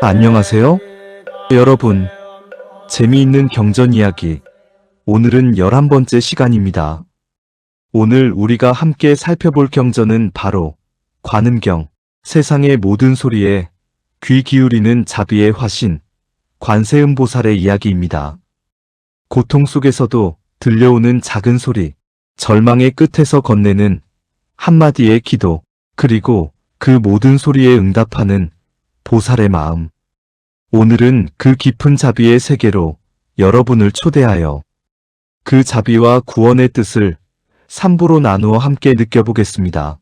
안녕하세요. 여러분, 재미있는 경전 이야기. 오늘은 11번째 시간입니다. 오늘 우리가 함께 살펴볼 경전은 바로 관음경, 세상의 모든 소리에 귀 기울이는 자비의 화신, 관세음 보살의 이야기입니다. 고통 속에서도 들려오는 작은 소리, 절망의 끝에서 건네는 한마디의 기도, 그리고 그 모든 소리에 응답하는 보살의 마음. 오늘은 그 깊은 자비의 세계로 여러분을 초대하여 그 자비와 구원의 뜻을 3부로 나누어 함께 느껴보겠습니다.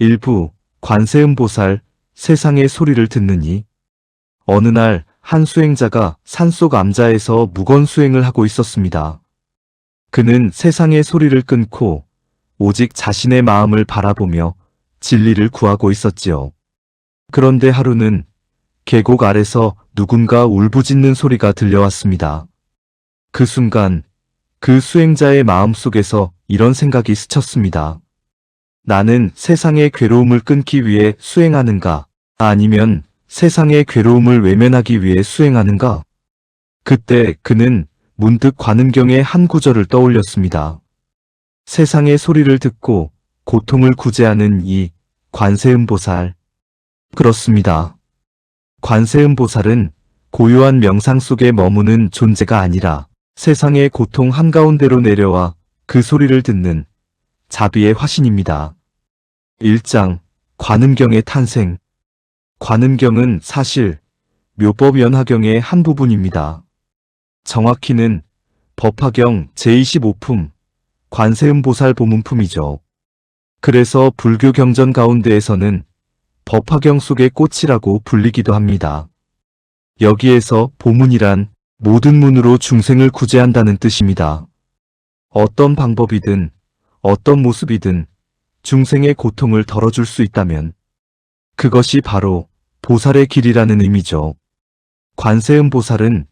1부 관세음 보살 세상의 소리를 듣느니 어느 날 한 수행자가 산속 암자에서 무건 수행을 하고 있었습니다. 그는 세상의 소리를 끊고 오직 자신의 마음을 바라보며 진리를 구하고 있었지요. 그런데 하루는 계곡 아래서 누군가 울부짖는 소리가 들려왔습니다. 그 순간 그 수행자의 마음 속에서 이런 생각이 스쳤습니다. 나는 세상의 괴로움을 끊기 위해 수행하는가? 아니면 세상의 괴로움을 외면하기 위해 수행하는가? 그때 그는 문득 관음경의 한 구절을 떠올렸습니다. 세상의 소리를 듣고 고통을 구제하는 이 관세음 보살. 그렇습니다. 관세음 보살은 고요한 명상 속에 머무는 존재가 아니라 세상의 고통 한가운데로 내려와 그 소리를 듣는 자비의 화신입니다. 1장 관음경의 탄생 관음경은 사실 묘법연화경의 한 부분입니다. 정확히는 법화경 제25품 관세음보살 보문품이죠. 그래서 불교 경전 가운데에서는 법화경 속의 꽃이라고 불리기도 합니다. 여기에서 보문이란 모든 문으로 중생을 구제한다는 뜻입니다. 어떤 방법이든 어떤 모습이든 중생의 고통을 덜어줄 수 있다면 그것이 바로 보살의 길이라는 의미죠. 관세음 보살은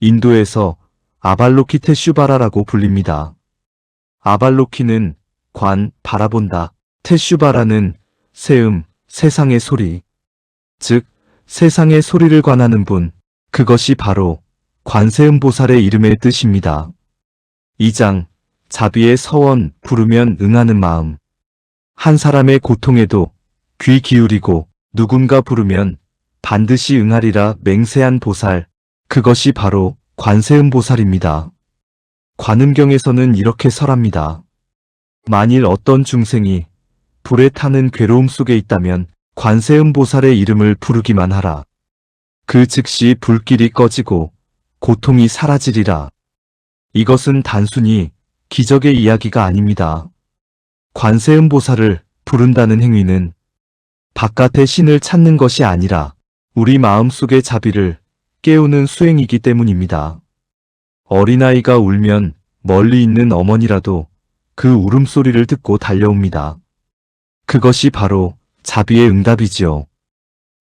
인도에서 아발로키테 슈바라라고 불립니다. 아발로키는 관, 바라본다. 테슈바라는 세음, 세상의 소리. 즉, 세상의 소리를 관하는 분. 그것이 바로 관세음 보살의 이름의 뜻입니다. 2장, 자비의 서원, 부르면 응하는 마음. 한 사람의 고통에도 귀 기울이고 누군가 부르면 반드시 응하리라 맹세한 보살. 그것이 바로 관세음 보살입니다. 관음경에서는 이렇게 설합니다. 만일 어떤 중생이 불에 타는 괴로움 속에 있다면 관세음 보살의 이름을 부르기만 하라. 그 즉시 불길이 꺼지고 고통이 사라지리라. 이것은 단순히 기적의 이야기가 아닙니다. 관세음 보살을 부른다는 행위는 바깥의 신을 찾는 것이 아니라 우리 마음속의 자비를 깨우는 수행이기 때문입니다. 어린아이가 울면 멀리 있는 어머니라도 그 울음소리를 듣고 달려옵니다. 그것이 바로 자비의 응답이지요.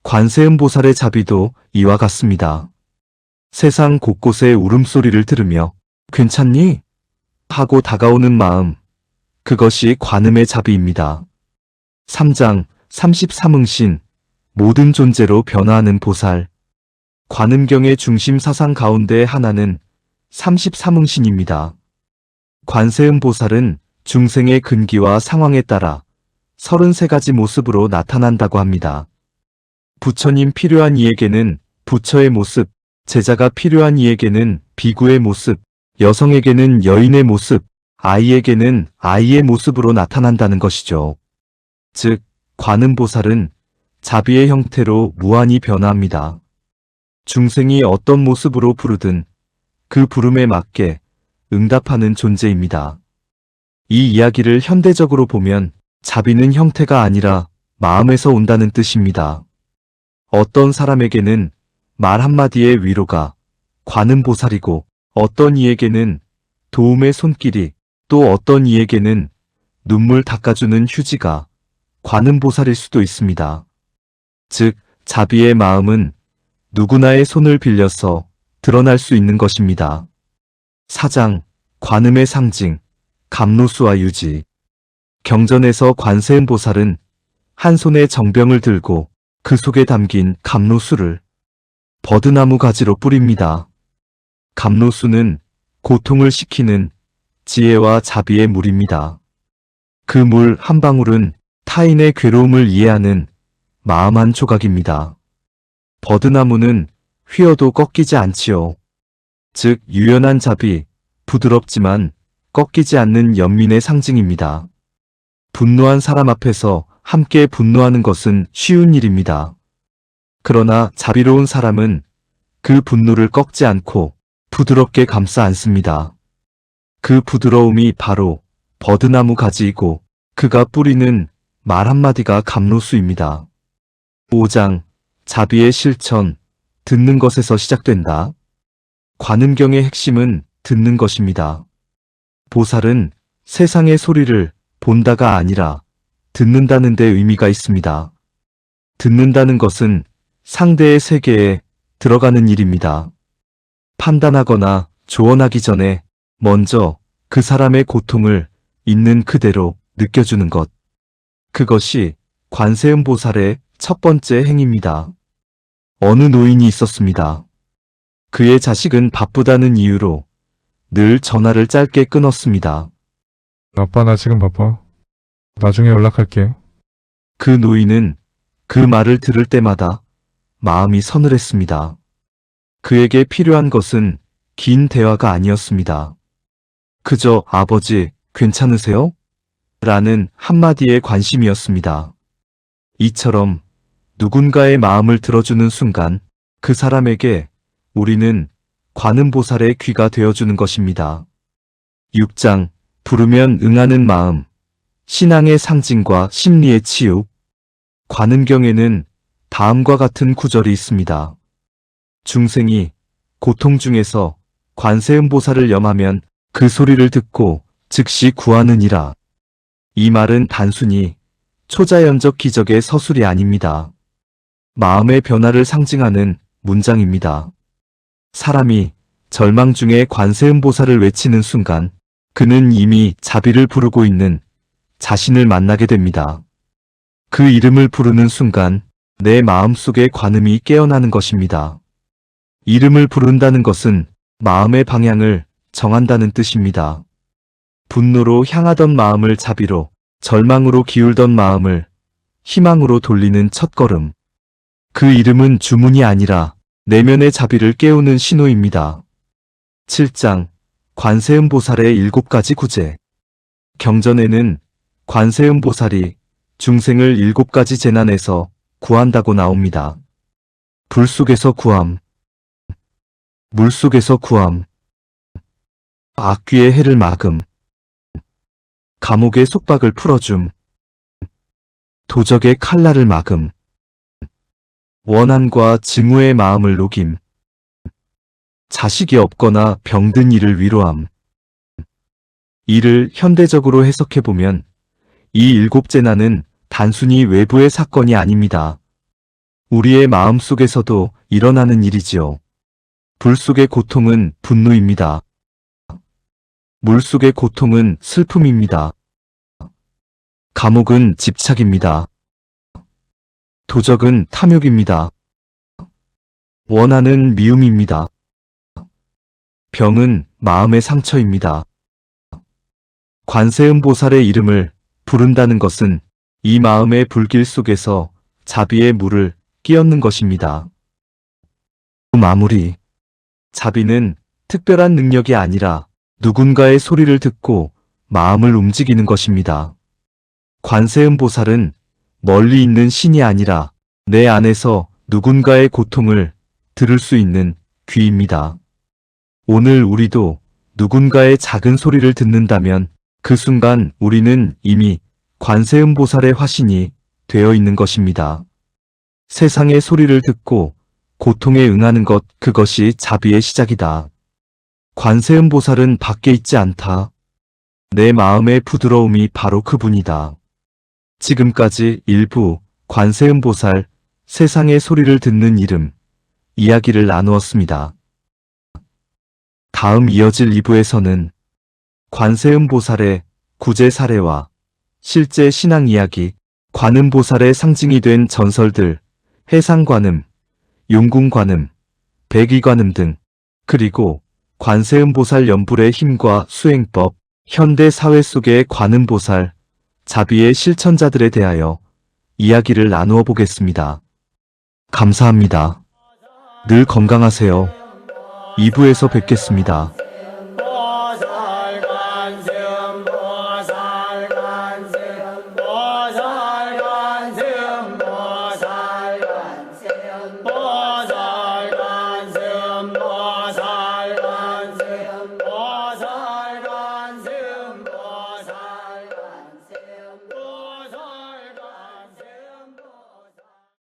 관세음 보살의 자비도 이와 같습니다. 세상 곳곳의 울음소리를 들으며 괜찮니? 하고 다가오는 마음. 그것이 관음의 자비입니다. 3장 33응신 모든 존재로 변화하는 보살. 관음경의 중심 사상 가운데 하나는 33응신입니다. 관세음 보살은 중생의 근기와 상황에 따라 33가지 모습으로 나타난다고 합니다. 부처님 필요한 이에게는 부처의 모습, 제자가 필요한 이에게는 비구의 모습, 여성에게는 여인의 모습, 아이에게는 아이의 모습으로 나타난다는 것이죠. 즉, 관음보살은 자비의 형태로 무한히 변화합니다. 중생이 어떤 모습으로 부르든 그 부름에 맞게 응답하는 존재입니다. 이 이야기를 현대적으로 보면 자비는 형태가 아니라 마음에서 온다는 뜻입니다. 어떤 사람에게는 말 한마디의 위로가 관음 보살이고 어떤 이에게는 도움의 손길이 또 어떤 이에게는 눈물 닦아주는 휴지가 관음 보살일 수도 있습니다. 즉, 자비의 마음은 누구나의 손을 빌려서 드러날 수 있는 것입니다. 사장, 관음의 상징, 감로수와 유지. 경전에서 관세음 보살은 한 손에 정병을 들고 그 속에 담긴 감로수를 버드나무 가지로 뿌립니다. 감로수는 고통을 식히는 지혜와 자비의 물입니다. 그 물 한 방울은 타인의 괴로움을 이해하는 마음 한 조각입니다. 버드나무는 휘어도 꺾이지 않지요. 즉, 유연한 자비, 부드럽지만 꺾이지 않는 연민의 상징입니다. 분노한 사람 앞에서 함께 분노하는 것은 쉬운 일입니다. 그러나 자비로운 사람은 그 분노를 꺾지 않고 부드럽게 감싸 안습니다. 그 부드러움이 바로 버드나무 가지이고 그가 뿌리는 말 한마디가 감로수입니다. 5장 자비의 실천 듣는 것에서 시작된다. 관음경의 핵심은 듣는 것입니다. 보살은 세상의 소리를 본다가 아니라 듣는다는 데 의미가 있습니다. 듣는다는 것은 상대의 세계에 들어가는 일입니다. 판단하거나 조언하기 전에 먼저 그 사람의 고통을 있는 그대로 느껴주는 것. 그것이 관세음 보살의 첫 번째 행입니다. 어느 노인이 있었습니다. 그의 자식은 바쁘다는 이유로 늘 전화를 짧게 끊었습니다. 아빠 나 지금 바빠. 나중에 연락할게. 그 노인은 그 말을 들을 때마다 마음이 서늘했습니다. 그에게 필요한 것은 긴 대화가 아니었습니다. 그저 아버지, 괜찮으세요? 라는 한마디의 관심이었습니다. 이처럼 누군가의 마음을 들어주는 순간 그 사람에게 우리는 관음보살의 귀가 되어주는 것입니다. 6장 부르면 응하는 마음 신앙의 상징과 심리의 치유 관음경에는 다음과 같은 구절이 있습니다. 중생이 고통 중에서 관세음보살을 염하면 그 소리를 듣고 즉시 구하느니라. 이 말은 단순히 초자연적 기적의 서술이 아닙니다. 마음의 변화를 상징하는 문장입니다. 사람이 절망 중에 관세음보살을 외치는 순간 그는 이미 자비를 부르고 있는 자신을 만나게 됩니다. 그 이름을 부르는 순간 내 마음속의 관음이 깨어나는 것입니다. 이름을 부른다는 것은 마음의 방향을 정한다는 뜻입니다. 분노로 향하던 마음을 자비로, 절망으로 기울던 마음을 희망으로 돌리는 첫걸음. 그 이름은 주문이 아니라 내면의 자비를 깨우는 신호입니다. 7장 관세음 보살의 일곱 가지 구제 경전에는 관세음 보살이 중생을 일곱 가지 재난에서 구한다고 나옵니다. 불 속에서 구함, 물 속에서 구함, 악귀의 해를 막음, 감옥의 속박을 풀어줌, 도적의 칼날을 막음, 원한과 증오의 마음을 녹임, 자식이 없거나 병든 이를 위로함. 이를 현대적으로 해석해보면 이 일곱 재난은 단순히 외부의 사건이 아닙니다. 우리의 마음 속에서도 일어나는 일이지요. 불 속의 고통은 분노입니다. 물 속의 고통은 슬픔입니다. 감옥은 집착입니다. 도적은 탐욕입니다. 원하는 미움입니다. 병은 마음의 상처입니다. 관세음 보살의 이름을 부른다는 것은 이 마음의 불길 속에서 자비의 물을 끼얹는 것입니다. 마무리. 자비는 특별한 능력이 아니라 누군가의 소리를 듣고 마음을 움직이는 것입니다. 관세음 보살은 멀리 있는 신이 아니라 내 안에서 누군가의 고통을 들을 수 있는 귀입니다. 오늘 우리도 누군가의 작은 소리를 듣는다면 그 순간 우리는 이미 관세음 보살의 화신이 되어 있는 것입니다. 세상의 소리를 듣고 고통에 응하는 것 그것이 자비의 시작이다. 관세음 보살은 밖에 있지 않다. 내 마음의 부드러움이 바로 그분이다. 지금까지 일부 관세음 보살 세상의 소리를 듣는 이름 이야기를 나누었습니다. 다음 이어질 2부에서는 관세음보살의 구제 사례와 실제 신앙 이야기, 관음보살의 상징이 된 전설들, 해상관음, 용궁관음, 백의관음 등, 그리고 관세음보살 연불의 힘과 수행법, 현대 사회 속의 관음보살, 자비의 실천자들에 대하여 이야기를 나누어 보겠습니다. 감사합니다. 늘 건강하세요. 2부에서 뵙겠습니다.